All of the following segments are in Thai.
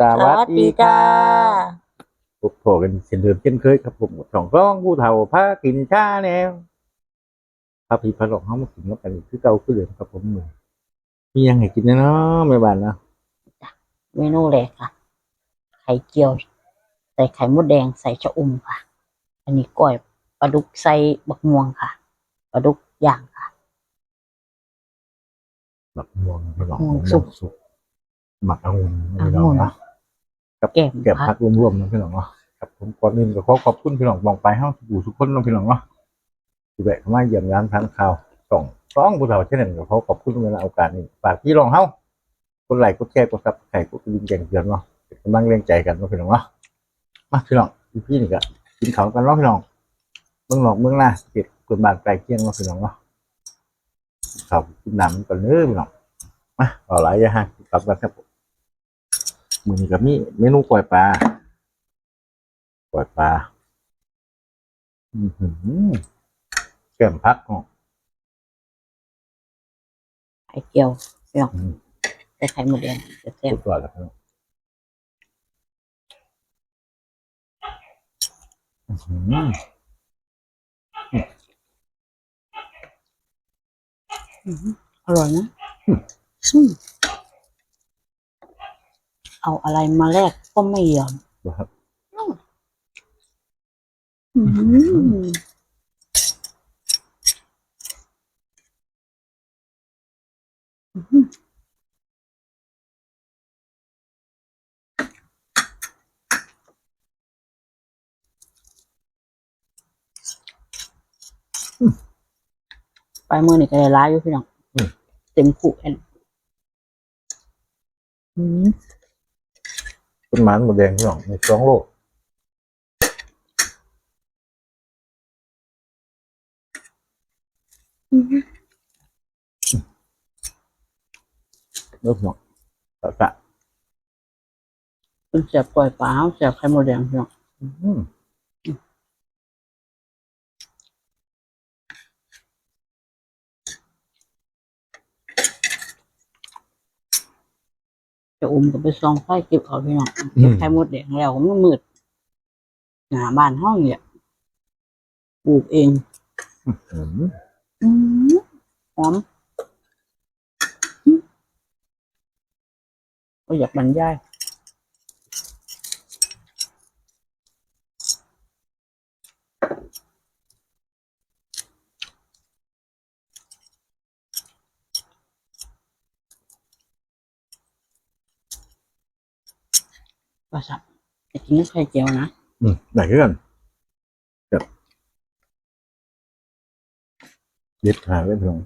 สวัสดีค่ะพบพอกันเช่นเดิมเช่นเคยครับผมสองร้องผู้เฒ่าพากินชาแนวพาพี่พาหลอกเขามากินกันคือเก่าคือเดิมครับผมมือมียังไงกินนะเนาะแม่บ้านเนาะเมนูแรกค่ะ ไข่เจียว ใส่ไข่มดแดงใส่ชะอมค่ะ อันนี้ก้อยปลาดุกใส่บักม่วงค่ะปลาดุกย่างค่ะหมักม่วงไม่หลอกม่วงม่วงสุกสุก หมักองุ่นไม่หลอองุ่นเนาะกับแก้มแก็บผัพักกรวมๆนะพี่น้องเนาะครับผมก่อนอื่นก็ขอขอบคุณพี่น้องมองไปเฮาทุกผู้ทุกคนเนาะพี่น้องเนาะที่แวะเข้ามาเยี่ยมร้านทานข้าวส่องร้องผู้เฒ่าเช่นนั้นก็ขอขอบคุณเวลาโอกาสนี้ฝากพี่รองเฮากดไลค์กดแชร์กดซับสไครต์กดกระดิ่งแจ้งเตือนเนาะเป็นกำลังแรงใจกันเนาะพี่น้องเนาะมาพี่น้องพี่นี่ก็กินข้าวกันเนาะพี่น้องเมืองหลอกเมืองหน้าเก็บเกิดบานไกลเคียงเนาะพี่น้องเนาะข้าวกินน้ำกันเด้อพี่น้องมาเอาหลายอย่าห่างกลับกันครับผ มมื้อนี้ก็มีเมนูปล่อยปลาปล่อยปลาอือหือแก้มพักเนาะไข่เจียวพี่น้องอืมใส่ไข่มดแดงแซ่บสุดยอดแล้วครับอื้อหือๆอื้อหืออร่อยนะอืม เอาอะไรมาแลกก็ไม่ยอมครับอืมอื้อหือไปมือนี่ก็ได้ร้ายอยู่พี่น้องอืมเต็มขู่แอนอืม ต้นไม้หมดแดงที่หนองในสองโลกเลิกหนองตะกะเป็นเสียบปล่อยปลาเสียบไข่มดแดงพี่น้อง อืม จะอุ้มก็ไปซองไฟเก็บเอาพี่น้องเก็บไข่มดแดงแล้วมันมืดหน้าบ้านห้องเนี่ยปลูกเองอืมอืมหอมอืมก็อยากบรรยาย ว่าสับจะกินกับไข่เจียวนะอืมไหนกันแบบเด็ดขาดเลยพี่น้อง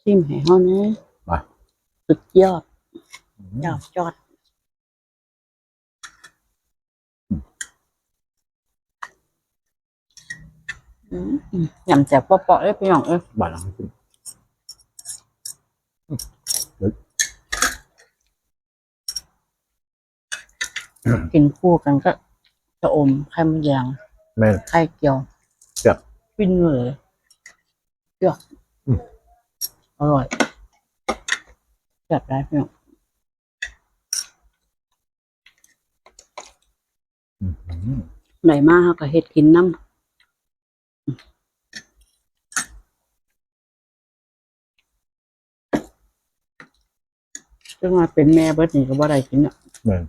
ชิมให้เฮานะมาสุดยอดอืยอมดยอด อืมอืมยำแจ่บเปาะๆเลยพี่น้องเอ้ยบ้านหลังนี้ขึ้นกินคู่กันก็จะอมไข่มดแดงแม่น ไข่เจียวครับฟินเลยเจือกอืมอร่อยจัดได้พี่น้องอืมอืมไหนมาเขาก็เฮ็ดกินน้ำ จึงมาเป็นแม่เบิดนี่ก็บ่ได้กินอะแม่น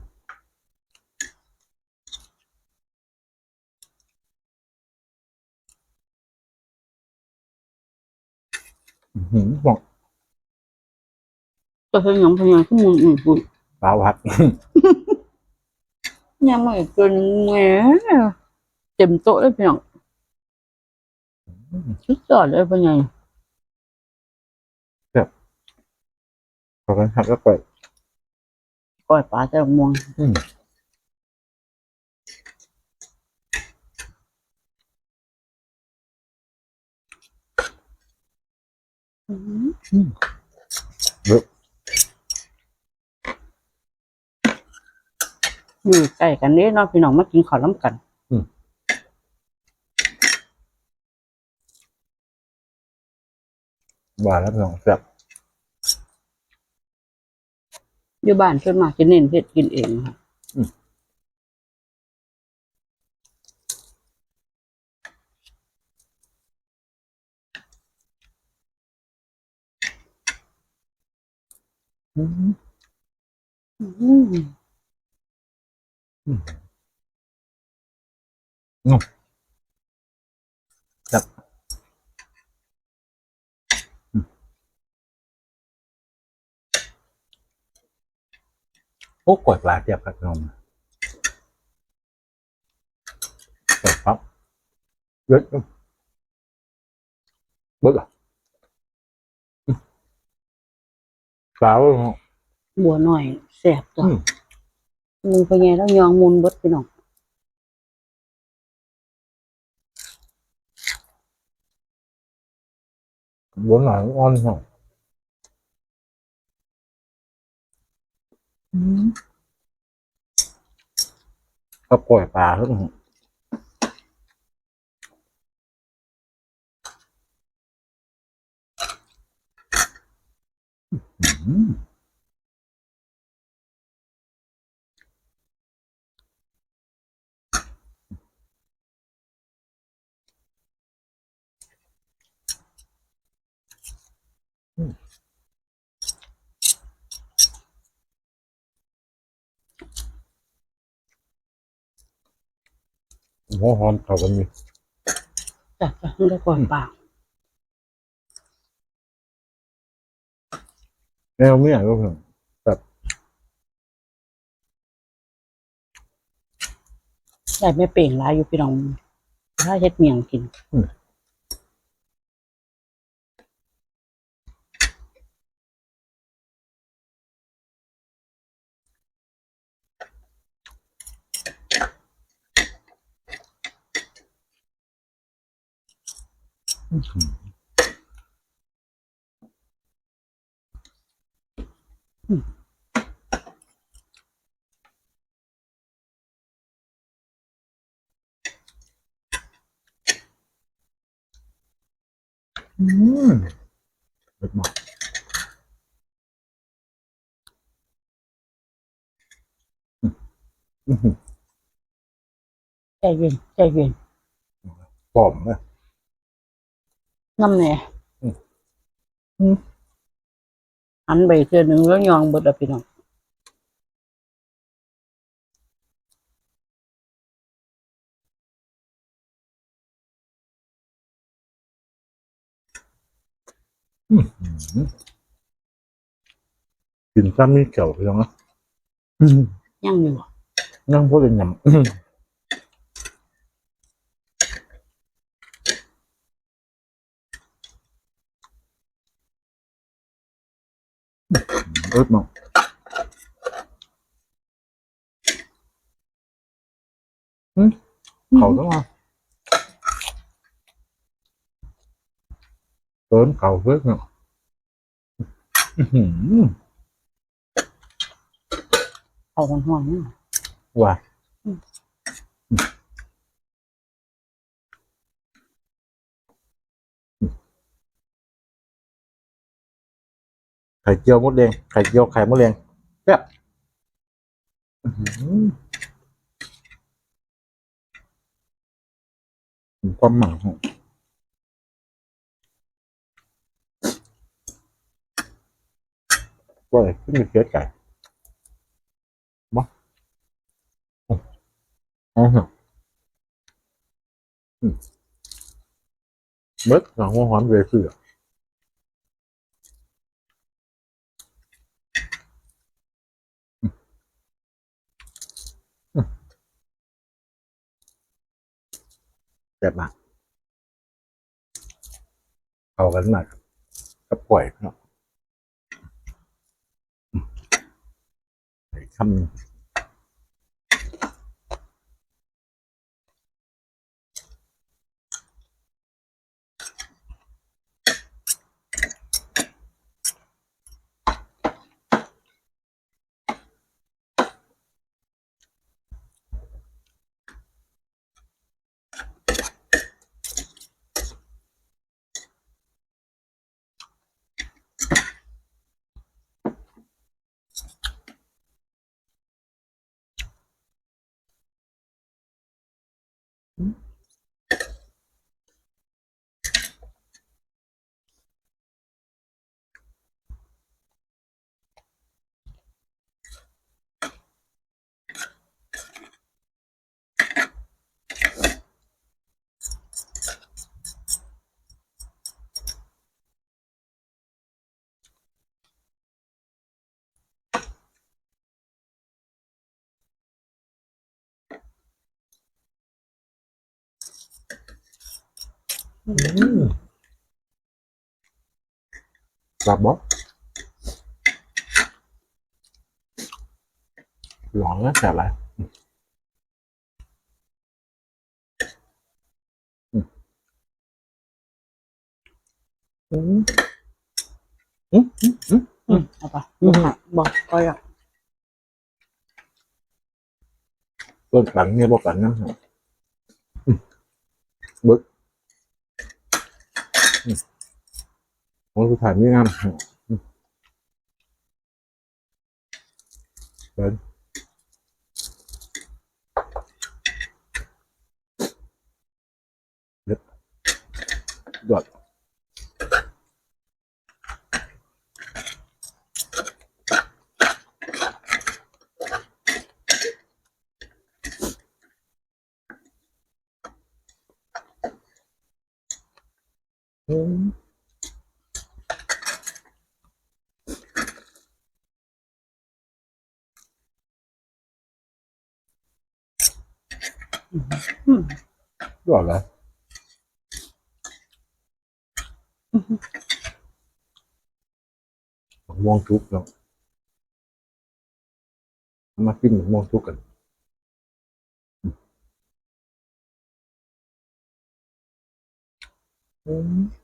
อือหือบอกก็เพิ่งยังพยายามขึ้นมืออื่นปุ่นปลาวัดยังไม่เกินแหมเต็มโต๊ะเลยพี่น้องสุดยอดเลยเป็นไง ขอบคุณครับแล้วก็ก้อยปลาแต่ม่วงอืมอืมเยอะอยู่ใกล้กันเด้เนาะพี่น้องมากินข้าวน้ำกันว่าแล้วพี่น้องแซ่บ อยู่บ้านส่วนมากจะเน้นเฮ็ดกินเองค่ะอืมอืมแซ่บอืม โอ้กดปลาเทียบกับนมกดปั๊บเยอะจังเบิกอะอืมปลาเว้ยบัวหน่อยแซ่บจ้ะอืมมึงไปไงแล้วยองมุนเบิดพี่น้องบนหลังอ่อนหน่อย ก็ปล่อยปลาทั้งอืม หัวหอมเข้ากันอยู่จ้ะจ้ะมันได้ก่อนปากแนวเมียก็เพิ่งได้ไม่เปล่งหลายอยู่พี่น้อง ถ้าเฮ็ดเมียงกิน อืมเด็ดมากอื มใจเย็นใจเย็นหอมนะน้ำแหน่อืมอืมหันไปเทื่อหนึงแล้วยองเบิดอะพี่น้องอืมกินซ้ำนี่เก่าไปแล้วนะอืมยังอยู่นั่งพูดเลยยำอืมเอิดมากอืมเขาต้องมาเติมเขาเพิ่มเนาะอื้อหือเอากันห่วงนี่ว่า อืม ไข่เจียวมดแดงไข่เจียวไข่มดแดงแซ่บความหมักของว่าอะไรขึ้นมีเกลือไก่บ่อ๋ออ๋อเหรออืมเม็ดหนังหัวหอมเวคือ แซ่บมากเอากันมากก็ปล่อยเนาะคำหนึ่ง กลับบอกหลอนแล้วแต่อะไรอืมอื มอืมอืมอืมอืมเอาไปบอกบอกก็อยากต้นกันเนี่ยบอกกันนะครับอืมเบึกอืมของสุดท้ายนี่งามเดินเด็ดดอด เลยมะม่วงทุกเนาะเอามากินมะม่วงทุกกันอืม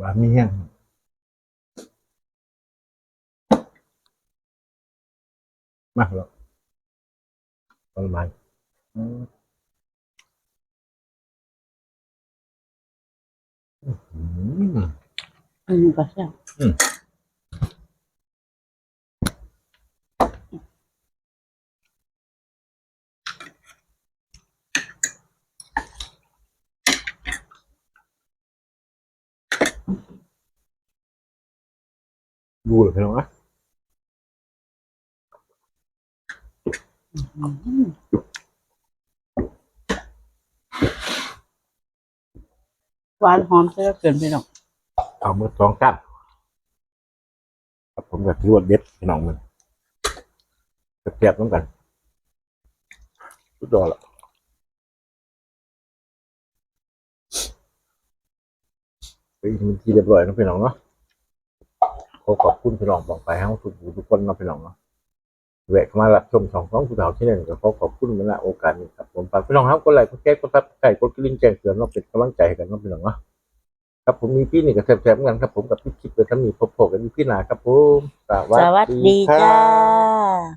บะหมี่แห้งมากแล้วประมาณอืมอืมอันนี้ก็ใช่บ ดูเลยพี่น้องนะอืมหวานหอมใช่เกินไปหรอกเอามือสองกันครับผมกับที่วดเด็ดพี่น้องมันแซ่บๆต้องกันสุดยอดละไปอีกทีที่เรียบร้อยนะพี่น้องเนาะ ขอขอบคุณพี่น้องบอกไปให้ทุกผู้ทุกคนนะพี่น้องเนาะแวะเข้ามารับชมสองสองคุณเฒ่าที่หนึ่งก็ขอขอบคุณมาณโอกาสนี้ครับผมฝากพี่น้องครับกดไลค์กดแชร์กดซับไก่กดกระดิ่งแจ้งเตือนเราเป็นกำลังใจให้กันนะพี่น้องเนาะครับผมมีพี่นี่กับแซมๆเหมือนกันครับผมกับพี่คิดเปทั้งมีพบๆกันพี่นาครับผมสวัสดีจ้า